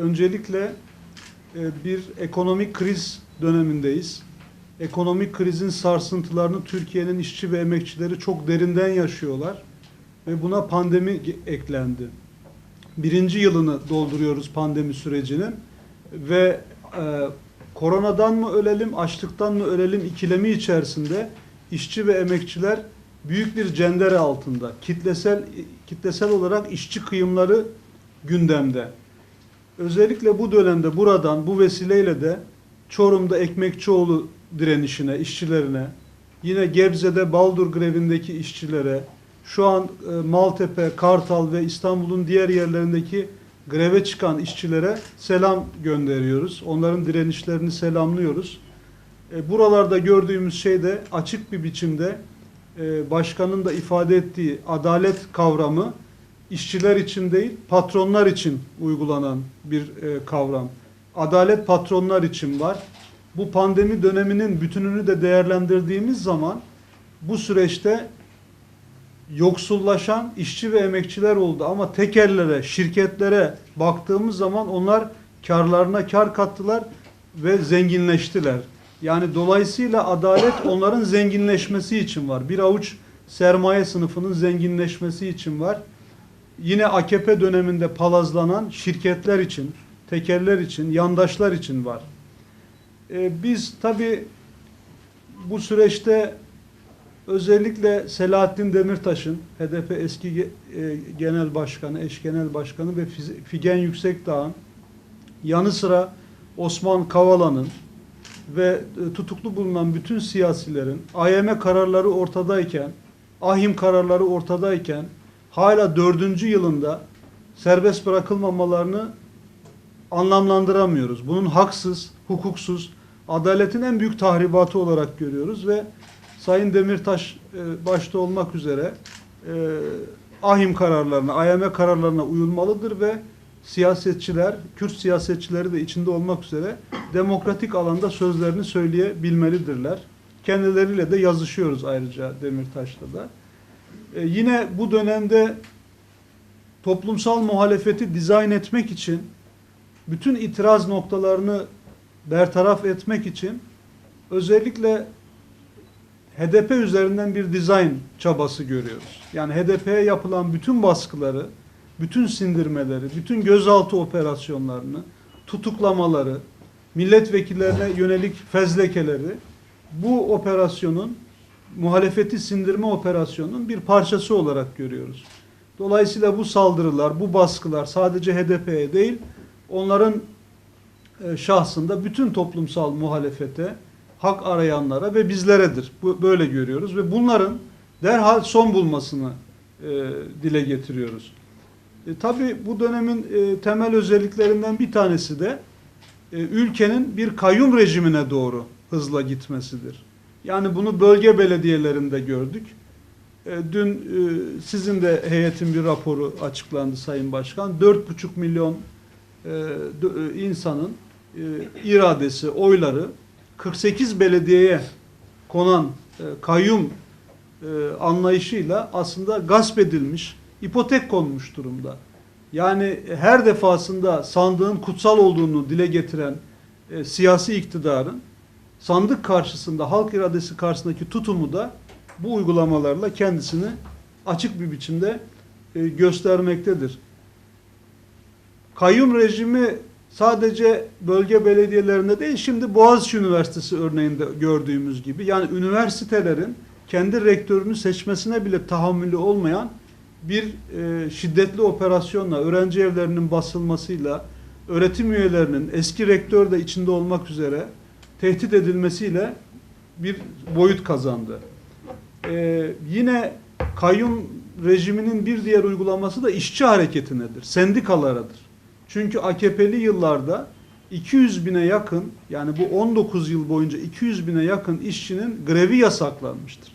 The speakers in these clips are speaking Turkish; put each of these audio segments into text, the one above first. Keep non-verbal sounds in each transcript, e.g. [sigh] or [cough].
öncelikle e, bir ekonomik kriz dönemindeyiz. Ekonomik krizin sarsıntılarını Türkiye'nin işçi ve emekçileri çok derinden yaşıyorlar ve buna pandemi eklendi. Birinci yılını dolduruyoruz pandemi sürecinin ve e, koronadan mı ölelim, açlıktan mı ölelim ikilemi içerisinde işçi ve emekçiler büyük bir cendere altında. Kitlesel kitlesel olarak işçi kıyımları gündemde. Özellikle bu dönemde buradan bu vesileyle de Çorum'da Ekmekçioğlu direnişine, işçilerine, yine Gebze'de Baldur grevindeki işçilere, şu an e, Maltepe, Kartal ve İstanbul'un diğer yerlerindeki greve çıkan işçilere selam gönderiyoruz. Onların direnişlerini selamlıyoruz. E, buralarda gördüğümüz şey de açık bir biçimde e, başkanın da ifade ettiği adalet kavramı işçiler için değil patronlar için uygulanan bir e, kavram. Adalet patronlar için var. Bu pandemi döneminin bütününü de değerlendirdiğimiz zaman bu süreçte yoksullaşan işçi ve emekçiler oldu ama tekerlere, şirketlere baktığımız zaman onlar karlarına kar kattılar ve zenginleştiler. Yani dolayısıyla adalet onların zenginleşmesi için var. Bir avuç sermaye sınıfının zenginleşmesi için var. Yine AKP döneminde palazlanan şirketler için, tekerler için, yandaşlar için var. Ee, biz tabii bu süreçte özellikle Selahattin Demirtaş'ın HDP eski e, genel başkanı, eş genel başkanı ve Figen Yüksekdağ'ın yanı sıra Osman Kavala'nın ve e, tutuklu bulunan bütün siyasilerin AYM kararları ortadayken, ahim kararları ortadayken hala dördüncü yılında serbest bırakılmamalarını anlamlandıramıyoruz. Bunun haksız, hukuksuz, adaletin en büyük tahribatı olarak görüyoruz ve Sayın Demirtaş e, başta olmak üzere e, ahim kararlarına, AYM kararlarına uyulmalıdır ve siyasetçiler, Kürt siyasetçileri de içinde olmak üzere demokratik alanda sözlerini söyleyebilmelidirler. Kendileriyle de yazışıyoruz ayrıca Demirtaş'ta da. E, yine bu dönemde toplumsal muhalefeti dizayn etmek için bütün itiraz noktalarını bertaraf etmek için özellikle HDP üzerinden bir dizayn çabası görüyoruz. Yani HDP'ye yapılan bütün baskıları, bütün sindirmeleri, bütün gözaltı operasyonlarını, tutuklamaları, milletvekillerine yönelik fezlekeleri bu operasyonun muhalefeti sindirme operasyonunun bir parçası olarak görüyoruz. Dolayısıyla bu saldırılar, bu baskılar sadece HDP'ye değil, onların e, şahsında bütün toplumsal muhalefete, hak arayanlara ve bizleredir. Bu, böyle görüyoruz ve bunların derhal son bulmasını e, dile getiriyoruz. E, tabii bu dönemin e, temel özelliklerinden bir tanesi de e, ülkenin bir kayyum rejimine doğru hızla gitmesidir. Yani bunu bölge belediyelerinde gördük. E, dün e, sizin de heyetin bir raporu açıklandı Sayın Başkan. 4,5 milyon e, insanın iradesi, oyları 48 belediyeye konan kayyum anlayışıyla aslında gasp edilmiş, ipotek konmuş durumda. Yani her defasında sandığın kutsal olduğunu dile getiren siyasi iktidarın sandık karşısında, halk iradesi karşısındaki tutumu da bu uygulamalarla kendisini açık bir biçimde e, göstermektedir. Kayyum rejimi sadece bölge belediyelerinde değil, şimdi Boğaziçi Üniversitesi örneğinde gördüğümüz gibi, yani üniversitelerin kendi rektörünü seçmesine bile tahammülü olmayan bir e, şiddetli operasyonla, öğrenci evlerinin basılmasıyla, öğretim üyelerinin eski rektör de içinde olmak üzere tehdit edilmesiyle bir boyut kazandı. Ee, yine kayyum rejiminin bir diğer uygulaması da işçi hareketinedir, sendikalarıdır. Çünkü AKP'li yıllarda 200 bine yakın yani bu 19 yıl boyunca 200 bine yakın işçinin grevi yasaklanmıştır.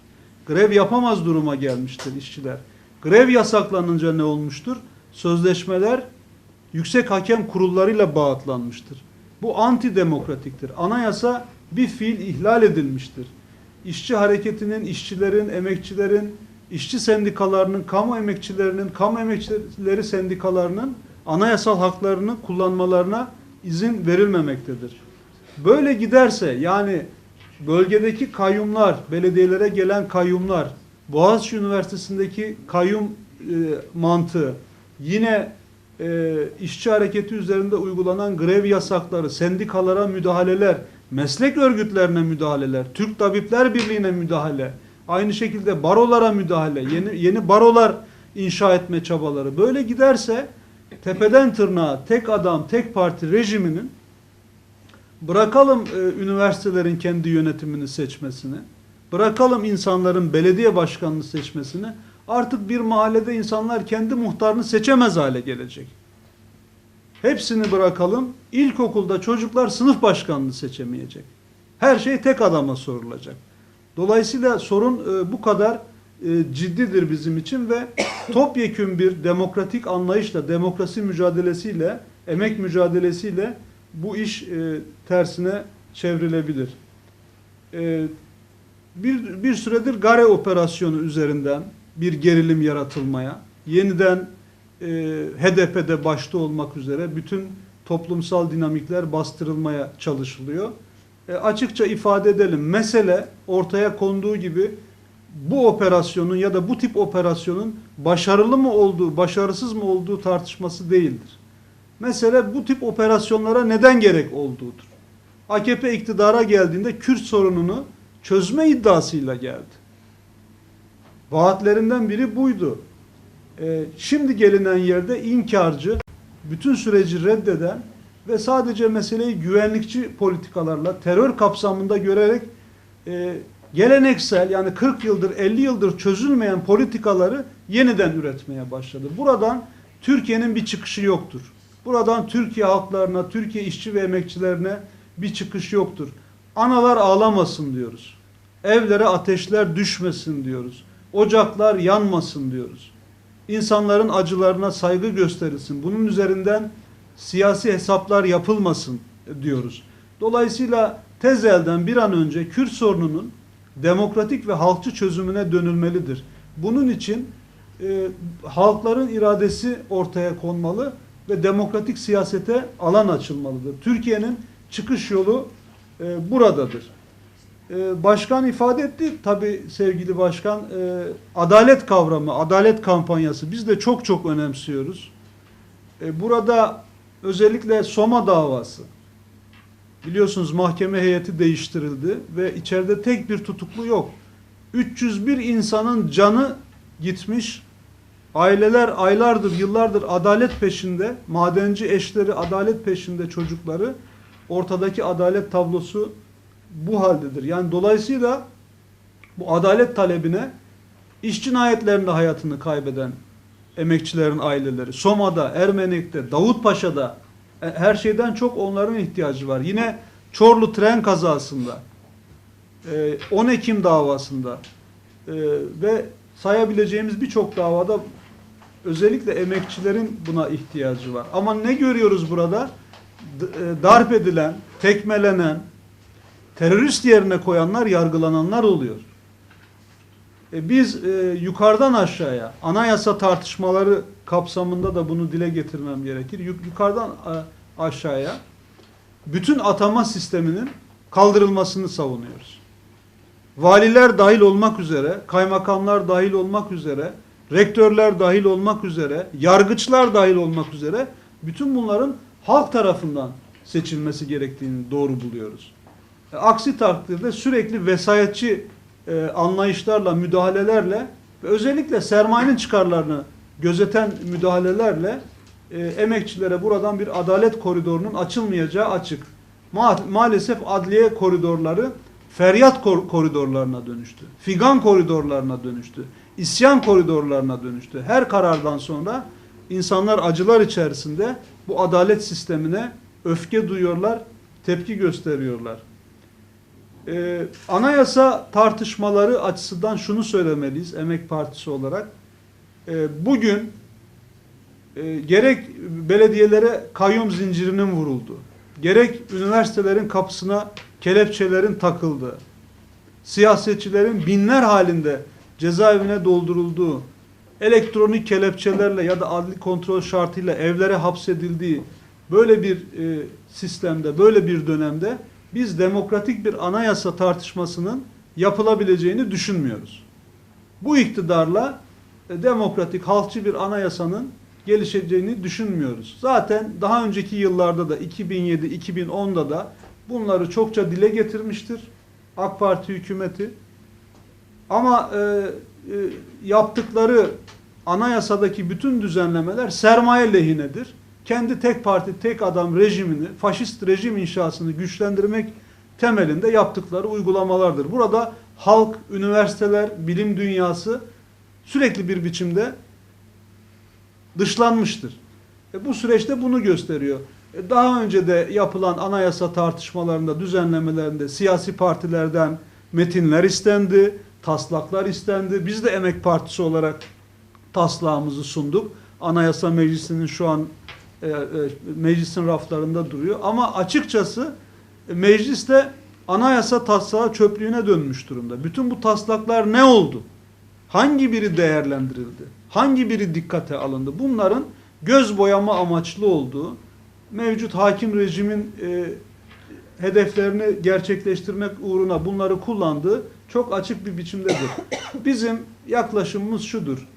Grev yapamaz duruma gelmiştir işçiler. Grev yasaklanınca ne olmuştur? Sözleşmeler yüksek hakem kurullarıyla bağıtlanmıştır. Bu antidemokratiktir. Anayasa bir fiil ihlal edilmiştir. İşçi hareketinin, işçilerin, emekçilerin, işçi sendikalarının, kamu emekçilerinin, kamu emekçileri sendikalarının anayasal haklarını kullanmalarına izin verilmemektedir. Böyle giderse yani bölgedeki kayyumlar, belediyelere gelen kayyumlar, Boğaziçi Üniversitesi'ndeki kayyum e, mantığı, yine e, işçi hareketi üzerinde uygulanan grev yasakları, sendikalara müdahaleler, meslek örgütlerine müdahaleler, Türk Tabipler Birliği'ne müdahale, aynı şekilde barolara müdahale, yeni, yeni barolar inşa etme çabaları. Böyle giderse tepeden tırnağa tek adam, tek parti rejiminin bırakalım e, üniversitelerin kendi yönetimini seçmesini, bırakalım insanların belediye başkanını seçmesini, artık bir mahallede insanlar kendi muhtarını seçemez hale gelecek. Hepsini bırakalım. İlkokulda çocuklar sınıf başkanını seçemeyecek. Her şey tek adama sorulacak. Dolayısıyla sorun e, bu kadar e, ciddidir bizim için ve [coughs] topyekün bir demokratik anlayışla, demokrasi mücadelesiyle, emek mücadelesiyle bu iş e, tersine çevrilebilir. E, bir, bir süredir Gare operasyonu üzerinden bir gerilim yaratılmaya, yeniden e, HDP'de başta olmak üzere bütün toplumsal dinamikler bastırılmaya çalışılıyor. E, açıkça ifade edelim, mesele ortaya konduğu gibi bu operasyonun ya da bu tip operasyonun başarılı mı olduğu, başarısız mı olduğu tartışması değildir. Mesele bu tip operasyonlara neden gerek olduğudur. AKP iktidara geldiğinde Kürt sorununu çözme iddiasıyla geldi. Vaatlerinden biri buydu. Ee, şimdi gelinen yerde inkarcı, bütün süreci reddeden ve sadece meseleyi güvenlikçi politikalarla, terör kapsamında görerek e, geleneksel yani 40 yıldır, 50 yıldır çözülmeyen politikaları yeniden üretmeye başladı. Buradan Türkiye'nin bir çıkışı yoktur. Buradan Türkiye halklarına, Türkiye işçi ve emekçilerine bir çıkış yoktur. Analar ağlamasın diyoruz. Evlere ateşler düşmesin diyoruz. Ocaklar yanmasın diyoruz. İnsanların acılarına saygı gösterilsin. Bunun üzerinden siyasi hesaplar yapılmasın diyoruz. Dolayısıyla tez elden bir an önce Kürt sorununun demokratik ve halkçı çözümüne dönülmelidir. Bunun için e, halkların iradesi ortaya konmalı ve demokratik siyasete alan açılmalıdır. Türkiye'nin çıkış yolu e, buradadır. E, başkan ifade etti tabi sevgili başkan e, adalet kavramı, adalet kampanyası biz de çok çok önemsiyoruz. E, burada özellikle Soma davası biliyorsunuz mahkeme heyeti değiştirildi ve içeride tek bir tutuklu yok. 301 insanın canı gitmiş. Aileler aylardır, yıllardır adalet peşinde, madenci eşleri adalet peşinde çocukları. Ortadaki adalet tablosu bu haldedir. Yani dolayısıyla bu adalet talebine iş cinayetlerinde hayatını kaybeden emekçilerin aileleri, Soma'da, Ermenek'te, Davutpaşa'da e, her şeyden çok onların ihtiyacı var. Yine Çorlu tren kazasında, 10 Ekim davasında e, ve sayabileceğimiz birçok davada özellikle emekçilerin buna ihtiyacı var. Ama ne görüyoruz burada? E, darp edilen, tekmelenen, terörist yerine koyanlar, yargılananlar oluyor. E biz e, yukarıdan aşağıya, anayasa tartışmaları kapsamında da bunu dile getirmem gerekir. Yuk, yukarıdan a, aşağıya bütün atama sisteminin kaldırılmasını savunuyoruz. Valiler dahil olmak üzere, kaymakamlar dahil olmak üzere, rektörler dahil olmak üzere, yargıçlar dahil olmak üzere bütün bunların halk tarafından seçilmesi gerektiğini doğru buluyoruz. E, aksi takdirde sürekli vesayetçi e, anlayışlarla, müdahalelerle ve özellikle sermayenin çıkarlarını gözeten müdahalelerle e, emekçilere buradan bir adalet koridorunun açılmayacağı açık. Ma maalesef adliye koridorları feryat kor koridorlarına dönüştü. Figan koridorlarına dönüştü. İsyan koridorlarına dönüştü. Her karardan sonra insanlar acılar içerisinde bu adalet sistemine öfke duyuyorlar, tepki gösteriyorlar. Ee, anayasa tartışmaları açısından şunu söylemeliyiz Emek Partisi olarak. Ee, bugün e, gerek belediyelere kayyum zincirinin vuruldu, gerek üniversitelerin kapısına kelepçelerin takıldığı, siyasetçilerin binler halinde cezaevine doldurulduğu, elektronik kelepçelerle ya da adli kontrol şartıyla evlere hapsedildiği böyle bir e, sistemde, böyle bir dönemde biz demokratik bir anayasa tartışmasının yapılabileceğini düşünmüyoruz. Bu iktidarla e, demokratik, halkçı bir anayasanın gelişeceğini düşünmüyoruz. Zaten daha önceki yıllarda da 2007-2010'da da bunları çokça dile getirmiştir AK Parti hükümeti. Ama e, e, yaptıkları anayasadaki bütün düzenlemeler sermaye lehinedir. Kendi tek parti, tek adam rejimini, faşist rejim inşasını güçlendirmek temelinde yaptıkları uygulamalardır. Burada halk, üniversiteler, bilim dünyası sürekli bir biçimde dışlanmıştır. E bu süreçte bunu gösteriyor. E daha önce de yapılan anayasa tartışmalarında, düzenlemelerinde siyasi partilerden metinler istendi, taslaklar istendi. Biz de Emek Partisi olarak taslağımızı sunduk. Anayasa Meclisi'nin şu an e, e, meclisin raflarında duruyor. Ama açıkçası e, mecliste anayasa taslağı çöplüğüne dönmüş durumda. Bütün bu taslaklar ne oldu? Hangi biri değerlendirildi? Hangi biri dikkate alındı? Bunların göz boyama amaçlı olduğu, mevcut hakim rejimin e, hedeflerini gerçekleştirmek uğruna bunları kullandığı çok açık bir biçimdedir. Bizim yaklaşımımız şudur.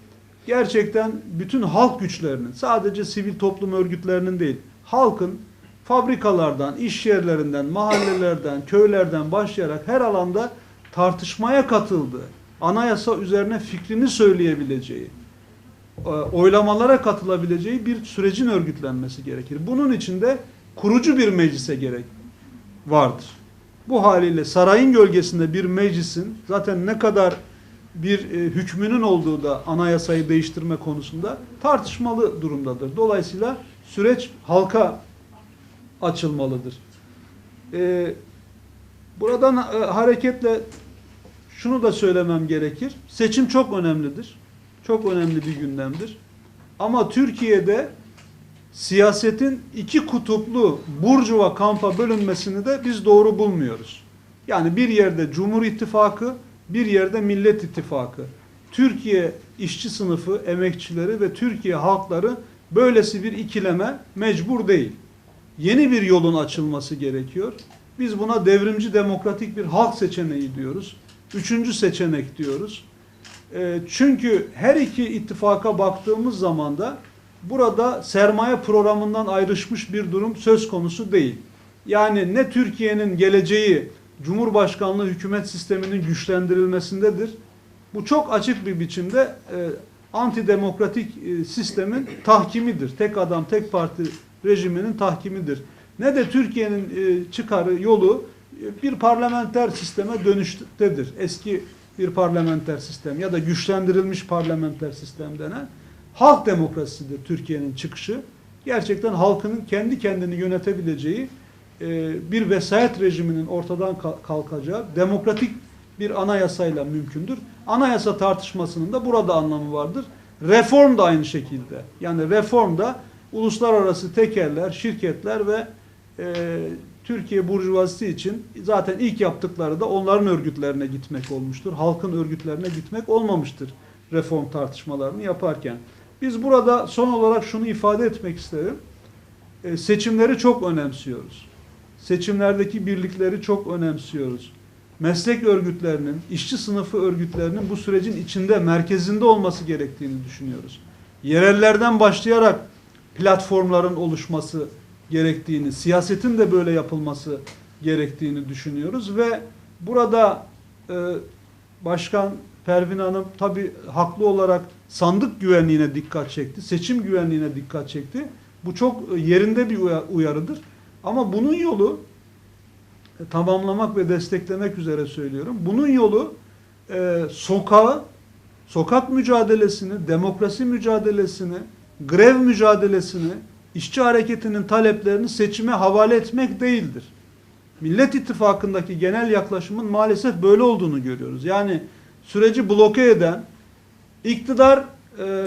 Gerçekten bütün halk güçlerinin, sadece sivil toplum örgütlerinin değil, halkın fabrikalardan, iş yerlerinden, mahallelerden, köylerden başlayarak her alanda tartışmaya katıldığı, anayasa üzerine fikrini söyleyebileceği, e, oylamalara katılabileceği bir sürecin örgütlenmesi gerekir. Bunun için de kurucu bir meclise gerek vardır. Bu haliyle sarayın gölgesinde bir meclisin zaten ne kadar bir e, hükmünün olduğu da anayasayı değiştirme konusunda tartışmalı durumdadır. Dolayısıyla süreç halka açılmalıdır. E, buradan e, hareketle şunu da söylemem gerekir. Seçim çok önemlidir. Çok önemli bir gündemdir. Ama Türkiye'de siyasetin iki kutuplu burjuva kampa bölünmesini de biz doğru bulmuyoruz. Yani bir yerde Cumhur İttifakı, bir yerde Millet İttifakı. Türkiye işçi sınıfı, emekçileri ve Türkiye halkları böylesi bir ikileme mecbur değil. Yeni bir yolun açılması gerekiyor. Biz buna devrimci demokratik bir halk seçeneği diyoruz. Üçüncü seçenek diyoruz. E, çünkü her iki ittifaka baktığımız zaman da burada sermaye programından ayrışmış bir durum söz konusu değil. Yani ne Türkiye'nin geleceği Cumhurbaşkanlığı hükümet sisteminin güçlendirilmesindedir. Bu çok açık bir biçimde e, antidemokratik e, sistemin tahkimidir. Tek adam, tek parti rejiminin tahkimidir. Ne de Türkiye'nin e, çıkarı, yolu e, bir parlamenter sisteme dönüştedir. Eski bir parlamenter sistem ya da güçlendirilmiş parlamenter sistem denen halk demokrasisidir Türkiye'nin çıkışı. Gerçekten halkının kendi kendini yönetebileceği bir vesayet rejiminin ortadan kalkacağı demokratik bir anayasayla mümkündür. Anayasa tartışmasının da burada anlamı vardır. Reform da aynı şekilde. Yani reform da uluslararası tekerler, şirketler ve e, Türkiye Burjuvazisi için zaten ilk yaptıkları da onların örgütlerine gitmek olmuştur. Halkın örgütlerine gitmek olmamıştır reform tartışmalarını yaparken. Biz burada son olarak şunu ifade etmek isterim. E, seçimleri çok önemsiyoruz. Seçimlerdeki birlikleri çok önemsiyoruz. Meslek örgütlerinin, işçi sınıfı örgütlerinin bu sürecin içinde, merkezinde olması gerektiğini düşünüyoruz. Yerellerden başlayarak platformların oluşması gerektiğini, siyasetin de böyle yapılması gerektiğini düşünüyoruz ve burada e, Başkan Pervin Hanım tabi haklı olarak sandık güvenliğine dikkat çekti, seçim güvenliğine dikkat çekti. Bu çok yerinde bir uyarıdır. Ama bunun yolu e, tamamlamak ve desteklemek üzere söylüyorum. Bunun yolu e, sokağı, sokak mücadelesini, demokrasi mücadelesini, grev mücadelesini, işçi hareketinin taleplerini seçime havale etmek değildir. Millet İttifakı'ndaki genel yaklaşımın maalesef böyle olduğunu görüyoruz. Yani süreci bloke eden, iktidar e,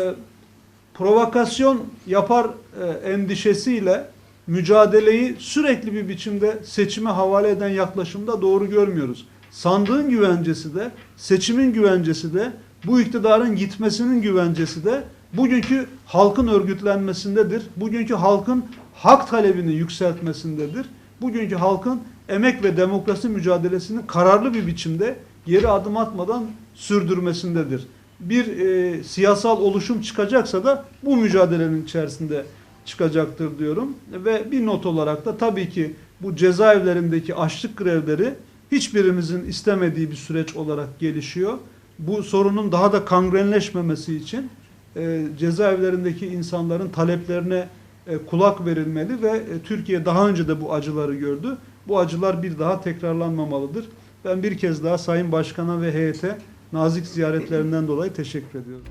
provokasyon yapar e, endişesiyle mücadeleyi sürekli bir biçimde seçime havale eden yaklaşımda doğru görmüyoruz. Sandığın güvencesi de, seçimin güvencesi de Bu iktidarın gitmesinin güvencesi de bugünkü halkın örgütlenmesindedir. Bugünkü halkın hak talebini yükseltmesindedir. Bugünkü halkın emek ve demokrasi mücadelesini kararlı bir biçimde geri adım atmadan sürdürmesindedir. Bir e, siyasal oluşum çıkacaksa da bu mücadelenin içerisinde çıkacaktır diyorum. Ve bir not olarak da tabii ki bu cezaevlerindeki açlık grevleri hiçbirimizin istemediği bir süreç olarak gelişiyor. Bu sorunun daha da kangrenleşmemesi için e, cezaevlerindeki insanların taleplerine e, kulak verilmeli ve e, Türkiye daha önce de bu acıları gördü. Bu acılar bir daha tekrarlanmamalıdır. Ben bir kez daha Sayın Başkan'a ve heyete nazik ziyaretlerinden dolayı teşekkür ediyorum.